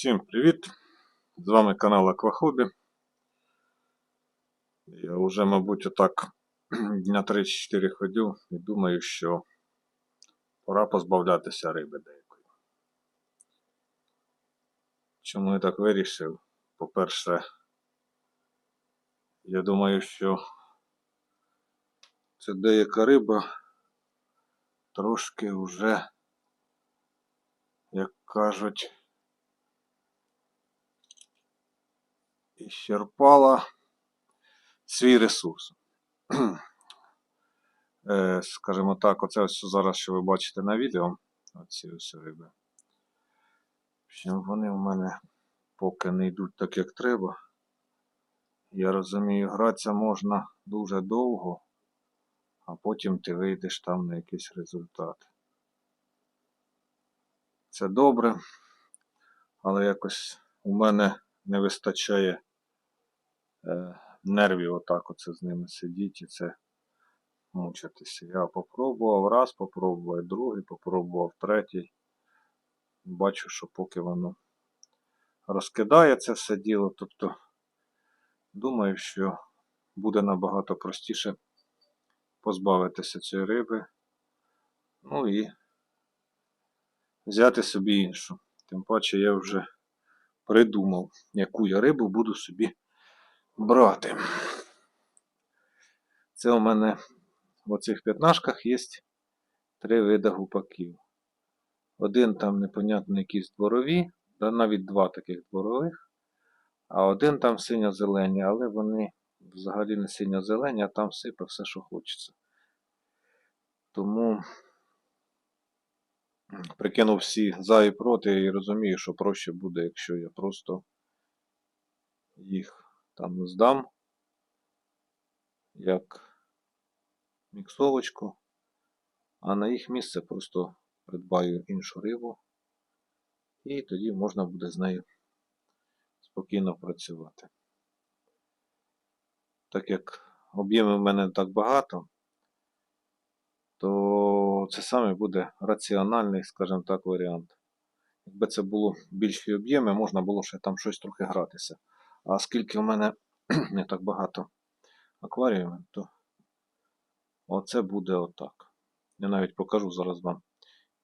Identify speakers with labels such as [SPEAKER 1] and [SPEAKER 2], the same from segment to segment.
[SPEAKER 1] Всім привіт! З вами канал Аквахобі. Я вже, мабуть, отак дня 3-4 ходив і думаю, що пора позбавлятися риби деякої. Чому я так вирішив? По-перше, я думаю, що це деяка риба трошки вже, як кажуть, ісчерпала свій ресурс. Е, Скажімо так, оце ось зараз, що ви бачите на відео, оці ось риби. Вони в мене поки не йдуть так, як треба. Я розумію, гратися можна дуже довго, а потім ти вийдеш там на якийсь результат. Це добре, але якось у мене не вистачає нервів отак оце з ними сидіти і це мучитися. Я попробував раз, попробував другий, попробував третій. Бачу, що поки воно розкидає це все діло, тобто думаю, що буде набагато простіше позбавитися цієї риби. Ну і взяти собі іншу. Тим паче я вже придумав, яку я рибу буду собі брати. Це у мене в оцих п'ятнашках є три види гупаків. Один там непонятно якісь дворові, да навіть два таких дворових, а один там синьо-зелені, але вони взагалі не синьо-зелені, а там сипе все, що хочеться. Тому прикинув всі за і проти і розумію, що проще буде, якщо я просто їх там здам як міксовочку, а на їх місце просто придбаю іншу рибу, і тоді можна буде з нею спокійно працювати. Так як об'ємів в мене так багато, то це саме буде раціональний, скажімо так, варіант. Якби це було більші об'єми, можна було ще там щось трохи гратися. А оскільки в мене не так багато акваріумів, то оце буде отак. Я навіть покажу зараз вам,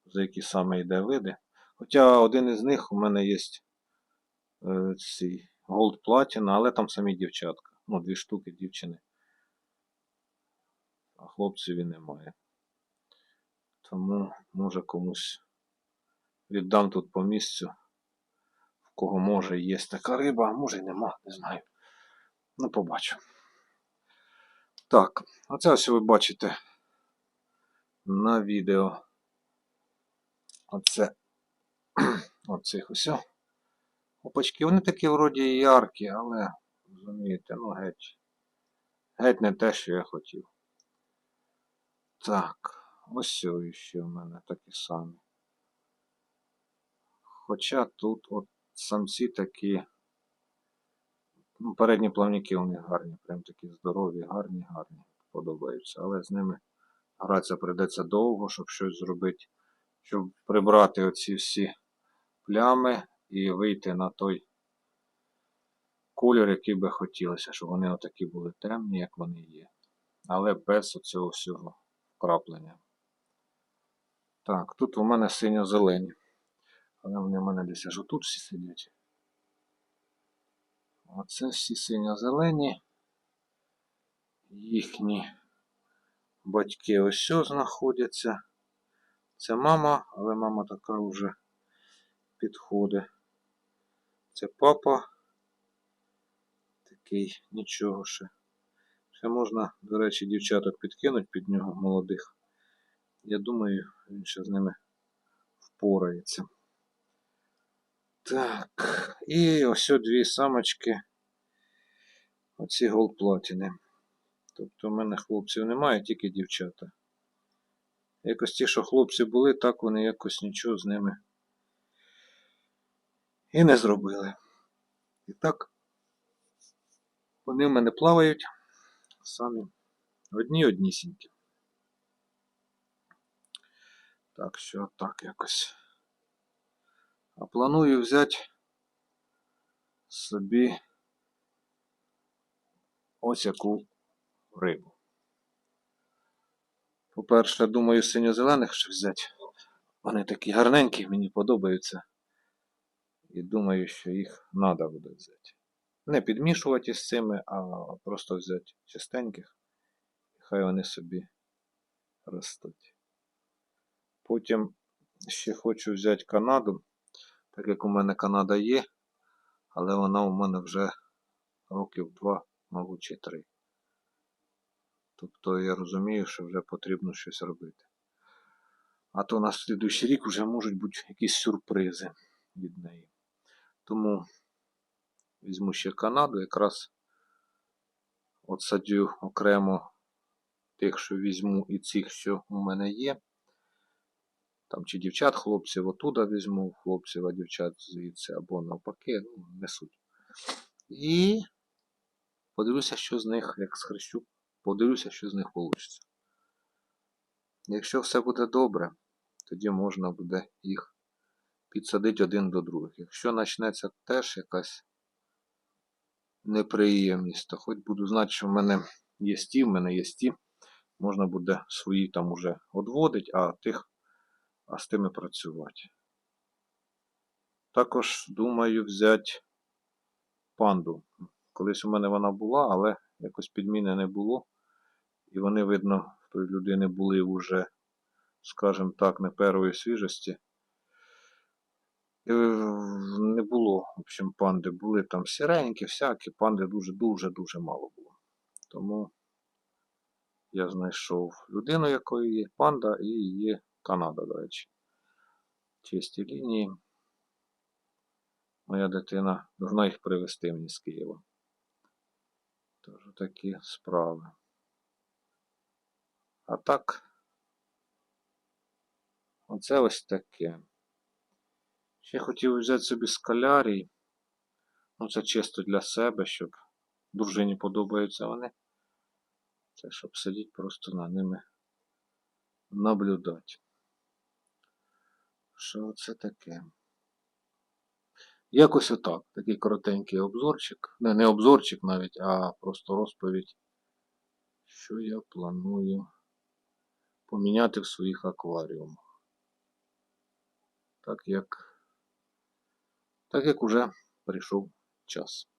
[SPEAKER 1] за які саме йде види. Хоча один із них у мене є е, ці Gold Platina, але там самі дівчатка. Ну, дві штуки дівчини. А хлопцеві немає. Тому може комусь віддам тут по місцю. Кого може є така риба, а може й нема, не знаю. Ну, побачу. Так, оце ось ви бачите на відео. Оце оцих ось. Опачки, вони такі вроді яркі, але, розумієте, ну геть. Геть не те, що я хотів. Так, ось ще в мене такі самі. Хоча тут от самці такі. Ну, передні плавники у них гарні, прям такі здорові, гарні, гарні. Подобаються. Але з ними гратися прийдеться довго, щоб щось зробити, щоб прибрати оці всі плями і вийти на той колір, який би хотілося, щоб вони отакі були темні, як вони є. Але без оцього всього вкраплення. Так, тут у мене синьо-зелені. Вони в мене десь аж отут всі сидять. Оце всі синьо-зелені. Їхні батьки ось що знаходяться. Це мама, але мама така вже підходить. Це папа. Такий нічого ще. Ще можна, до речі, дівчаток підкинути під нього молодих. Я думаю, він ще з ними впорається. Так, і ось дві самочки. Оці голплатіни. Тобто в мене хлопців немає, тільки дівчата. Якось ті, що хлопці були, так вони якось нічого з ними і не зробили. І так, вони в мене плавають самі одні однісінькі. Так що так якось. А планую взяти собі ось яку рибу. По-перше, думаю, синьо-зелених ще взяти. Вони такі гарненькі, мені подобаються. І думаю, що їх треба буде взяти. Не підмішувати з цими, а просто взяти чистеньких. Хай вони собі ростуть. Потім ще хочу взяти Канаду, так як у мене Канада є, але вона у мене вже років два, мабуть, чи три. Тобто я розумію, що вже потрібно щось робити. А то на слідуючий рік вже можуть бути якісь сюрпризи від неї. Тому візьму ще Канаду, якраз отсадю окремо тих, що візьму, і цих, що у мене є. Там чи дівчат, хлопців отуда візьму, хлопців, а дівчат звідси, або навпаки, ну, не суть. І подивлюся, що з них, як схрещу, подивлюся, що з них вийде. Якщо все буде добре, тоді можна буде їх підсадити один до других. Якщо почнеться теж якась неприємність, то хоч буду знати, що в мене є ті, в мене є ті, можна буде свої там уже одводити, а тих, а з тими працювати. Також думаю взяти панду. Колись у мене вона була, але якось підміни не було. І вони, видно, в людини були вже, скажімо так, не першої свіжості. І не було, в общем, панди. Були там сіренькі, всякі, панди дуже-дуже-дуже мало було. Тому я знайшов людину, якої є панда, і є Канада, до речі. Чисті лінії. Моя дитина должна їх привезти мені з Києва. Тож такі справи. А так, оце ось таке. Ще хотів взяти собі скалярій. Ну, це чисто для себе, щоб дружині подобаються вони. Це щоб сидіти просто на ними наблюдати. Що це таке? Якось отак. Такий коротенький обзорчик. Не, не обзорчик навіть, а просто розповідь, що я планую поміняти в своїх акваріумах. Так як так як уже прийшов час.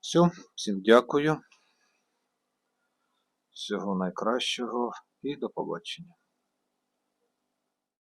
[SPEAKER 1] Все, всім дякую. Всього найкращого і до побачення.